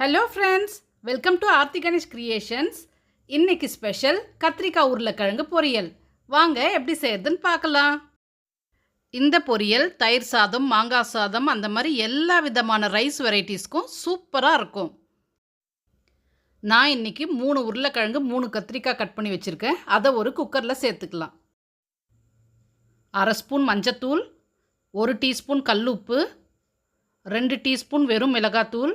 Hello friends welcome to Aarthi Ganesh creations இன்றைக்கி special கத்திரிக்காய் உருளைக்கிழங்கு பொரியல். வாங்க எப்படி செய்யறதுன்னு பார்க்கலாம். இந்த பொரியல் தயிர் சாதம் மாங்காய் சாதம் அந்த மாதிரி எல்லா விதமான ரைஸ் வெரைட்டிஸ்க்கும் சூப்பராக இருக்கும். நான் இன்னைக்கு மூணு உருளைக்கிழங்கு மூணு கத்திரிக்காய் கட் பண்ணி வச்சுருக்கேன். அதை ஒரு குக்கரில் சேர்த்துக்கலாம். அரை ஸ்பூன் மஞ்சத்தூள் ஒரு டீஸ்பூன் கல்லுப்பு ரெண்டு டீஸ்பூன் வெறும் மிளகாத்தூள்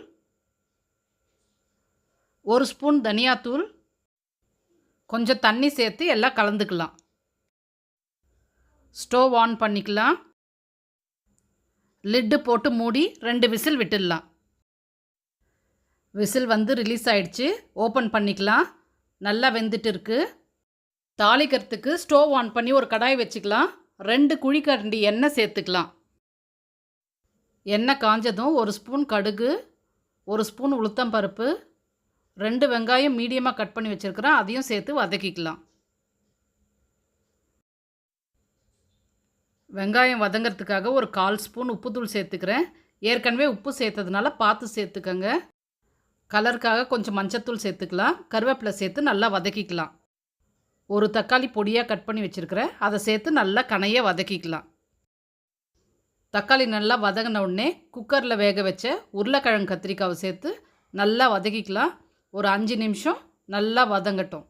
ஒரு ஸ்பூன் தனியாத்தூள் கொஞ்சம் தண்ணி சேர்த்து எல்லாம் கலந்துக்கலாம். ஸ்டோவ் ஆன் பண்ணிக்கலாம். லிட்டு போட்டு மூடி ரெண்டு விசில் விட்டுடலாம். விசில் வந்து ரிலீஸ் ஆயிடுச்சு. ஓப்பன் பண்ணிக்கலாம். நல்லா வெந்துட்டு இருக்குது தாளிக்கிறதுக்கு ஸ்டோவ் ஆன் பண்ணி ஒரு கடாய் வச்சுக்கலாம். ரெண்டு குழிக்கரண்டி எண்ணெய் சேர்த்துக்கலாம். எண்ணெய் காஞ்சதும் ஒரு ஸ்பூன் கடுகு ஒரு ஸ்பூன் உளுத்தம்பருப்பு ரெண்டு வெங்காயம் மீடியமாக கட் பண்ணி வச்சுருக்கிறேன் அதையும் சேர்த்து வதக்கிக்கலாம். வெங்காயம் வதங்கிறதுக்காக ஒரு கால் ஸ்பூன் உப்புத்தூள் சேர்த்துக்கிறேன். ஏற்கனவே உப்பு சேர்த்ததுனால பார்த்து சேர்த்துக்கங்க. கலருக்காக கொஞ்சம் மஞ்சத்தூள் சேர்த்துக்கலாம். கருவேப்பிலை சேர்த்து நல்லா வதக்கிக்கலாம். ஒரு தக்காளி பொடியாக கட் பண்ணி வச்சுருக்கிறேன். அதை சேர்த்து நல்லா கனைய வதக்கிக்கலாம். தக்காளி நல்லா வதங்கின உடனே குக்கரில் வேக வச்ச உருளைக்கிழங்கு கத்திரிக்காவை சேர்த்து நல்லா வதக்கிக்கலாம். ஒரு அஞ்சு நிமிஷம் நல்லா வதங்கட்டும்.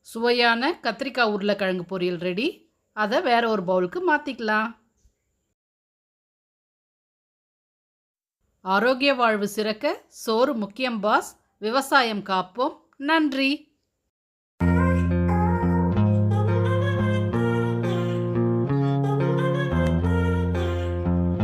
சுவையான கத்திரிக்காய் உருளைக்கிழங்கு பொரியல் ரெடி. அதை வேற ஒரு பவுலுக்கு மாற்றிக்கலாம் ஆரோக்கிய வாழ்வு சிறக்க சோறு முக்கியம் பாஸ். விவசாயம் காப்போம். நன்றி.